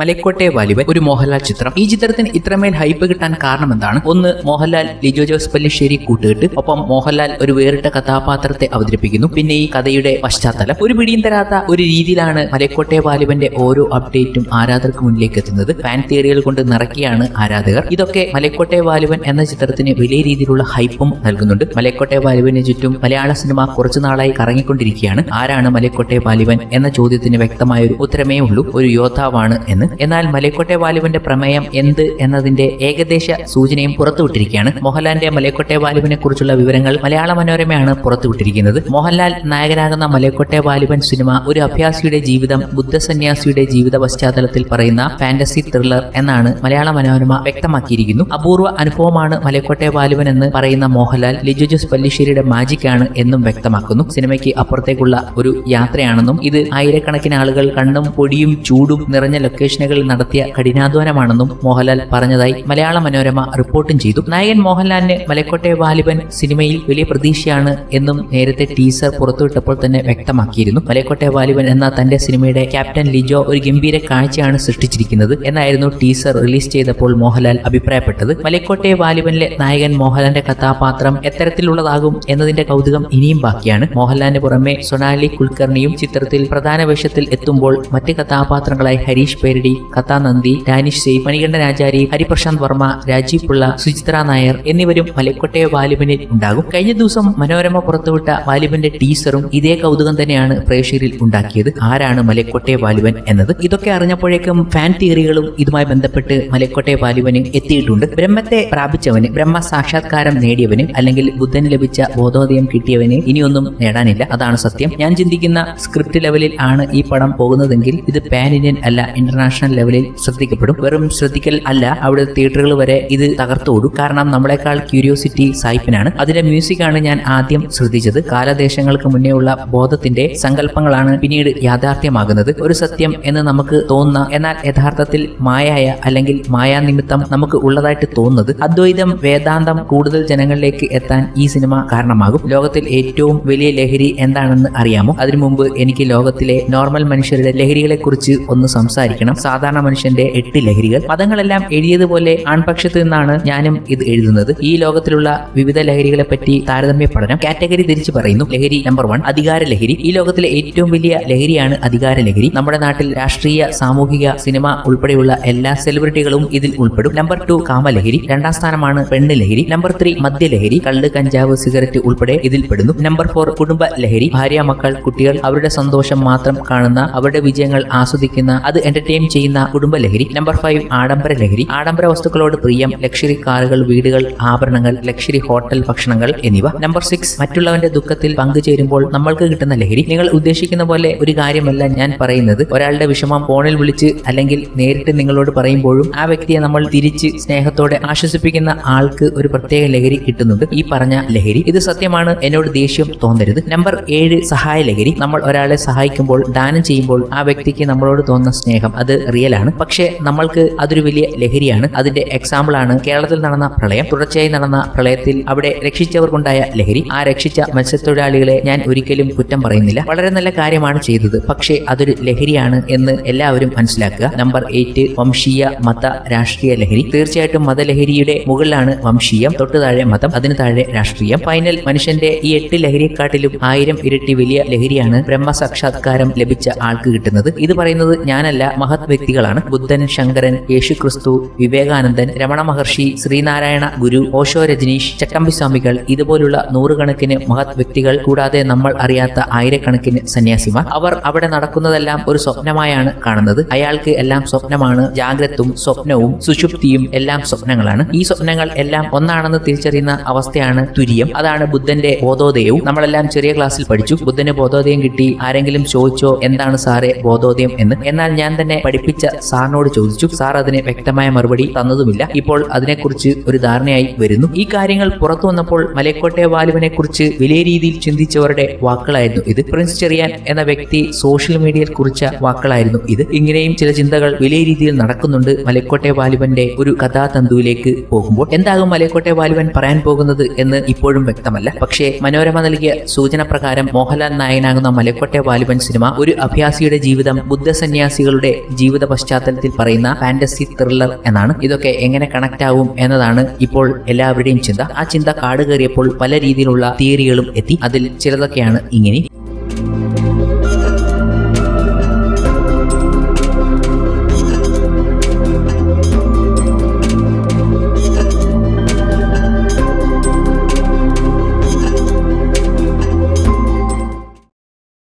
മലക്കോട്ടെ വാലിബൻ ഒരു മോഹൻലാൽ ചിത്രം. ഈ ചിത്രത്തിന് ഇത്രമേൽ ഹൈപ്പ് കിട്ടാൻ കാരണം എന്താണ്? ഒന്ന് മോഹൻലാൽ ലിജോ ജോസ് പല്ലിശ്ശേരി കൂട്ടുകെട്ട്. ഒപ്പം മോഹൻലാൽ ഒരു വേറിട്ട കഥാപാത്രത്തെ അവതരിപ്പിക്കുന്നു. പിന്നെ ഈ കഥയുടെ പശ്ചാത്തലം. ഒരു പിടിയും തരാത്ത ഒരു രീതിയിലാണ് മലക്കോട്ടെ വാലിബന്റെ ഓരോ അപ്ഡേറ്റും ആരാധകർക്ക് മുന്നിലേക്ക് എത്തുന്നത്. ഫാൻ തിയറികൾ കൊണ്ട് നിറക്കിയാണ് ആരാധകർ. ഇതൊക്കെ മലക്കോട്ടെ വാലിബൻ എന്ന ചിത്രത്തിന് വലിയ രീതിയിലുള്ള ഹൈപ്പും നൽകുന്നുണ്ട്. മലക്കോട്ടെ വാലിബന് ചുറ്റും മലയാള സിനിമ കുറച്ചു നാളായി കറങ്ങിക്കൊണ്ടിരിക്കുകയാണ്. ആരാണ് മലക്കോട്ടെ വാലിബൻ എന്ന ചോദ്യത്തിന് വ്യക്തമായ ഒരു ഉത്തരമേ ഉള്ളൂ. ഒരു യോദ്ധാവാണ് എന്ന് എന്നാൽ മലയക്കോട്ടെ വാലുവിന്റെ പ്രമേയം എന്ത് എന്നതിന്റെ ഏകദേശ സൂചനയും പുറത്തുവിട്ടിരിക്കുകയാണ്. മോഹൻലാലിന്റെ മലയക്കോട്ടെ വാലുവിനെ കുറിച്ചുള്ള വിവരങ്ങൾ മലയാള മനോരമയാണ് പുറത്തുവിട്ടിരിക്കുന്നത്. മോഹൻലാൽ നായകനാകുന്ന മലയക്കോട്ടെ വാലുവൻ സിനിമ ഒരു അഭ്യാസിയുടെ ജീവിതം ബുദ്ധസന്യാസിയുടെ ജീവിത പശ്ചാത്തലത്തിൽ പറയുന്ന ഫാന്റസി ത്രില്ലർ എന്നാണ് മലയാള മനോരമ വ്യക്തമാക്കിയിരിക്കുന്നു. അപൂർവ അനുഭവമാണ് മലയക്കോട്ടെ വാലുവൻ എന്ന് പറയുന്ന മോഹൻലാൽ ലിജു ജോസ് പല്ലിശ്ശേരിയുടെ മാജിക് ആണ് എന്നും വ്യക്തമാക്കുന്നു. സിനിമയ്ക്ക് അപ്പുറത്തേക്കുള്ള ഒരു യാത്രയാണെന്നും ഇത് ആയിരക്കണക്കിന് ആളുകൾ കണ്ണും പൊടിയും ചൂടും നിറഞ്ഞ ലൊക്കേഷനുകളിൽ നടത്തിയ കഠിനാധ്വാനമാണെന്നും മോഹൻലാൽ പറഞ്ഞതായി മലയാള മനോരമ റിപ്പോർട്ടും ചെയ്തു. നായകൻ മോഹൻലാലിന് മലക്കോട്ടെ വാലിബൻ സിനിമയിൽ വലിയ പ്രതീക്ഷയാണ് എന്നും നേരത്തെ ടീസർ പുറത്തുവിട്ടപ്പോൾ തന്നെ വ്യക്തമാക്കിയിരുന്നു. മലക്കോട്ടെ വാലിബൻ എന്ന തന്റെ സിനിമയുടെ ക്യാപ്റ്റൻ ലിജോ ഒരു ഗംഭീര കാഴ്ചയാണ് സൃഷ്ടിച്ചിരിക്കുന്നത് എന്നായിരുന്നു ടീസർ റിലീസ് ചെയ്തപ്പോൾ മോഹൻലാൽ അഭിപ്രായപ്പെട്ടത്. മലക്കോട്ടെ വാലിബനിലെ നായകൻ മോഹൻലാലിന്റെ കഥാപാത്രം എത്തരത്തിലുള്ളതാകും എന്നതിന്റെ കൗതുകം ഇനിയും ബാക്കിയാണ്. മോഹൻലാലിന് പുറമെ സൊണാലി കുൽക്കർണിയും ചിത്രത്തിൽ പ്രധാന വേഷത്തിൽ എത്തുമ്പോൾ മറ്റ് കഥാപാത്രങ്ങളായി ഹരീഷ് പേരടി കഥാനന്ദി ഡാനിഷ് സെയ്ഫ് മണികണ്ഠൻ ആചാരി ഹരിപ്രശാന്ത് വർമ്മ രാജീവ് പിള്ള സുചിത്ര നായർ എന്നിവരും മലക്കോട്ടെ വാലിബനിൽ ഉണ്ടാകും. കഴിഞ്ഞ ദിവസം മനോരമ പുറത്തുവിട്ട വാലിബന്റെ ടീസറും ഇതേ കൗതുകം തന്നെയാണ് പ്രേക്ഷകരിൽ ഉണ്ടാക്കിയത്. ആരാണ് മലക്കോട്ടെ വാലിബൻ എന്നത്? ഇതൊക്കെ അറിഞ്ഞപ്പോഴേക്കും ഫാൻ തിയറികളും ഇതുമായി ബന്ധപ്പെട്ട് മലക്കോട്ടെ വാലിബന് എത്തിയിട്ടുണ്ട്. ബ്രഹ്മത്തെ പ്രാപിച്ചവന് ബ്രഹ്മ സാക്ഷാത്കാരം നേടിയവന് അല്ലെങ്കിൽ ബുദ്ധന് ലഭിച്ച ബോധോദയം കിട്ടിയവന് ഇനിയൊന്നും നേടാനില്ല. അതാണ് സത്യം. ഞാൻ ചിന്തിക്കുന്ന സ്ക്രിപ്റ്റ് ലെവലിൽ ആണ് ഈ പടം പോകുന്നതെങ്കിൽ ഇത് പാൻ ഇന്ത്യൻ അല്ല ഇന്റർനാഷണൽ ലെവലിൽ ശ്രദ്ധിക്കപ്പെടും. വെറും ശ്രദ്ധിക്കൽ അല്ല അവിടെ തിയേറ്ററുകൾ വരെ ഇത് തകർത്തോടും കാരണം നമ്മളെക്കാൾ ക്യൂരിയോസിറ്റി സായിപ്പിനാണ്. അതിന്റെ മ്യൂസിക് ആണ് ഞാൻ ആദ്യം ശ്രദ്ധിച്ചത്. കാലദേശങ്ങൾക്ക് മുന്നേ ഉള്ള ബോധത്തിന്റെ സങ്കല്പങ്ങളാണ് പിന്നീട് യാഥാർത്ഥ്യമാകുന്നത്. ഒരു സത്യം എന്ന് നമുക്ക് തോന്നുന്ന എന്നാൽ യഥാർത്ഥത്തിൽ മായായ അല്ലെങ്കിൽ മായാനിമിത്തം നമുക്ക് ഉള്ളതായിട്ട് തോന്നുന്നത് അദ്വൈതം വേദാന്തം കൂടുതൽ ജനങ്ങളിലേക്ക് എത്താൻ ഈ സിനിമ കാരണമാകും. ലോകത്തിൽ ഏറ്റവും വലിയ ലഹരി എന്താണെന്ന് അറിയാമോ? അതിനു മുമ്പ് എനിക്ക് ലോകത്തിലെ നോർമൽ മനുഷ്യരുടെ ലഹരികളെ കുറിച്ച് ഒന്ന് സംസാരിക്കണം. സാധാരണ മനുഷ്യന്റെ എട്ട് ലഹരികൾ. പദങ്ങളെല്ലാം എഴുതിയതുപോലെ ആൺപക്ഷത്ത് നിന്നാണ് ഞാനും ഇത് എഴുതുന്നത്. ഈ ലോകത്തിലുള്ള വിവിധ ലഹരികളെ പറ്റി താരതമ്യ പഠനം കാറ്റഗറി തിരിച്ചു പറയുന്നു. ലഹരി നമ്പർ വൺ അധികാര ലഹരി. ഈ ലോകത്തിലെ ഏറ്റവും വലിയ ലഹരിയാണ് അധികാര ലഹരി. നമ്മുടെ നാട്ടിൽ രാഷ്ട്രീയ സാമൂഹിക സിനിമ ഉൾപ്പെടെയുള്ള എല്ലാ സെലിബ്രിറ്റികളും ഇതിൽ ഉൾപ്പെടും. നമ്പർ ടു കാമലഹരി. രണ്ടാം സ്ഥാനമാണ് പെണ്ണ് ലഹരി. നമ്പർ ത്രീ മദ്യലഹരി കള്ള് കഞ്ചാവ് സിഗരറ്റ് ഉൾപ്പെടെ ഇതിൽ പെടുന്നു. നമ്പർ ഫോർ കുടുംബ ലഹരി. ഭാര്യ മക്കൾ കുട്ടികൾ അവരുടെ സന്തോഷം മാത്രം കാണുന്ന അവരുടെ വിജയങ്ങൾ ആസ്വദിക്കുന്ന അത് എന്റർടൈൻ ചെയ്യുന്ന കുടുംബ ലഹരി നമ്പർ ഫൈവ് ആഡംബര ലഹരി ആഡംബര വസ്തുക്കളോട് പ്രിയം ലക്ഷറി കാറുകൾ വീടുകൾ ആഭരണങ്ങൾ ലക്ഷറി ഹോട്ടൽ ഭക്ഷണങ്ങൾ എന്നിവ. നമ്പർ സിക്സ് മറ്റുള്ളവന്റെ ദുഃഖത്തിൽ പങ്കുചേരുമ്പോൾ നമ്മൾക്ക് കിട്ടുന്ന ലഹരി. നിങ്ങൾ ഉദ്ദേശിക്കുന്ന പോലെ ഒരു കാര്യമല്ല ഞാൻ പറയുന്നത്. ഒരാളുടെ വിഷമം ഫോണിൽ വിളിച്ച് അല്ലെങ്കിൽ നേരിട്ട് നിങ്ങളോട് പറയുമ്പോഴും ആ വ്യക്തിയെ നമ്മൾ തിരിച്ച് സ്നേഹത്തോടെ ആശ്വസിപ്പിക്കുന്ന ആൾക്ക് ഒരു പ്രത്യേക ലഹരി കിട്ടുന്നുണ്ട്. ഈ പറഞ്ഞ ലഹരി ഇത് സത്യമാണ് എന്നോട് ദേഷ്യം തോന്നരുത്. നമ്പർ ഏഴ് സഹായ ലഹരി നമ്മൾ ഒരാളെ സഹായിക്കുമ്പോൾ ദാനം ചെയ്യുമ്പോൾ ആ വ്യക്തിക്ക് നമ്മളോട് തോന്നുന്ന സ്നേഹം അത് റിയൽ ആണ്. പക്ഷേ നമ്മൾക്ക് അതൊരു വലിയ ലഹരിയാണ്. അതിന്റെ എക്സാമ്പിൾ ആണ് കേരളത്തിൽ നടന്ന പ്രളയം. തുടർച്ചയായി നടന്ന പ്രളയത്തിൽ അവിടെ രക്ഷിച്ചവർക്കുണ്ടായ ലഹരി. ആ രക്ഷിച്ച മത്സ്യത്തൊഴിലാളികളെ ഞാൻ ഒരിക്കലും കുറ്റം പറയുന്നില്ല. വളരെ നല്ല കാര്യമാണ് ചെയ്തത്. പക്ഷേ അതൊരു ലഹരിയാണ് എന്ന് എല്ലാവരും മനസ്സിലാക്കുക. നമ്പർ എയ്റ്റ് വംശീയ മത രാഷ്ട്രീയ ലഹരി. തീർച്ചയായിട്ടും മതലഹരിയുടെ മുകളിലാണ് വംശീയം. തൊട്ടു താഴെ മതം അതിന് താഴെ രാഷ്ട്രീയം. ഫൈനൽ മനുഷ്യന്റെ ഈ എട്ട് ലഹരിയെക്കാട്ടിലും ആയിരം ഇരട്ടി വലിയ ലഹരിയാണ് ബ്രഹ്മ സാക്ഷാത്കാരം ലഭിച്ച ആൾക്ക് കിട്ടുന്നത്. ഇത് പറയുന്നത് ഞാനല്ല മഹത് വ്യക്തികളാണ്. ബുദ്ധൻ ശങ്കരൻ യേശുക്രിസ്തു വിവേകാനന്ദൻ രമണ മഹർഷി ശ്രീനാരായണ ഗുരു ഓഷോ രജനീഷ് ചട്ടമ്പി സ്വാമികൾ ഇതുപോലുള്ള നൂറുകണക്കിന് മഹത് വ്യക്തികൾ കൂടാതെ നമ്മൾ അറിയാത്ത ആയിരക്കണക്കിന് സന്യാസിമാർ. അവർ അവിടെ നടക്കുന്നതെല്ലാം ഒരു സ്വപ്നമായാണ് കാണുന്നത്. അയാൾക്ക് എല്ലാം സ്വപ്നമാണ്. ജാഗ്രതും സ്വപ്നവും സുഷുപ്തിയും എല്ലാം സ്വപ്നങ്ങളാണ്. ഈ സ്വപ്നങ്ങൾ എല്ലാം ഒന്നാണെന്ന് തിരിച്ചറിയുന്ന അവസ്ഥയാണ് തുര്യം. അതാണ് ബുദ്ധന്റെ ബോധോദയവും. നമ്മളെല്ലാം ചെറിയ ക്ലാസ്സിൽ പഠിച്ചു. ബുദ്ധന് ബോധോദയം കിട്ടി. ആരെങ്കിലും ചോദിച്ചോ എന്താണ് സാറേ ബോധോദയം എന്ന്? എന്നാൽ ഞാൻ തന്നെ പഠിപ്പിച്ച. സാറിനോട് ചോദിച്ചു. സാർ അതിന് വ്യക്തമായ മറുപടി തന്നതുമില്ല. ഇപ്പോൾ അതിനെക്കുറിച്ച് ഒരു ധാരണയായി വരുന്നു. ഈ കാര്യങ്ങൾ പുറത്തു വന്നപ്പോൾ മലക്കോട്ടെ വാലുവിനെ കുറിച്ച് വലിയ രീതിയിൽ ചിന്തിച്ചവരുടെ വാക്കുകളായിരുന്നു ഇത്. പ്രിൻസ് ചെറിയാൻ എന്ന വ്യക്തി സോഷ്യൽ മീഡിയയിൽ കുറിച്ച വാക്കുകളായിരുന്നു ഇത്. ഇങ്ങനെയും ചില ചിന്തകൾ വലിയ രീതിയിൽ നടക്കുന്നുണ്ട് മലക്കോട്ടെ വാലുവന്റെ ഒരു കഥാതന്തുവിലേക്ക് പോകുമ്പോൾ. എന്താകും മലക്കോട്ടെ വാലുവൻ പറയാൻ പോകുന്നത് എന്ന് ഇപ്പോഴും വ്യക്തമല്ല. പക്ഷേ മനോരമ നൽകിയ സൂചന പ്രകാരം മോഹൻലാൽ നായകനാകുന്ന മലക്കോട്ടെ വാലുവൻ സിനിമ ഒരു അഭ്യാസിയുടെ ജീവിതം ബുദ്ധസന്യാസികളുടെ ജീവിത ജീവിത പശ്ചാത്തലത്തിൽ പറയുന്ന ഫാന്റസി ത്രില്ലർ എന്നാണ്. ഇതൊക്കെ എങ്ങനെ കണക്ട് ആവും എന്നതാണ് ഇപ്പോൾ എല്ലാവരുടെയും ചിന്ത. ആ ചിന്ത കാട് കയറിയപ്പോൾ പല രീതിയിലുള്ള തിയറികളും എത്തി. അതിൽ ചിലതൊക്കെയാണ് ഇങ്ങനെ.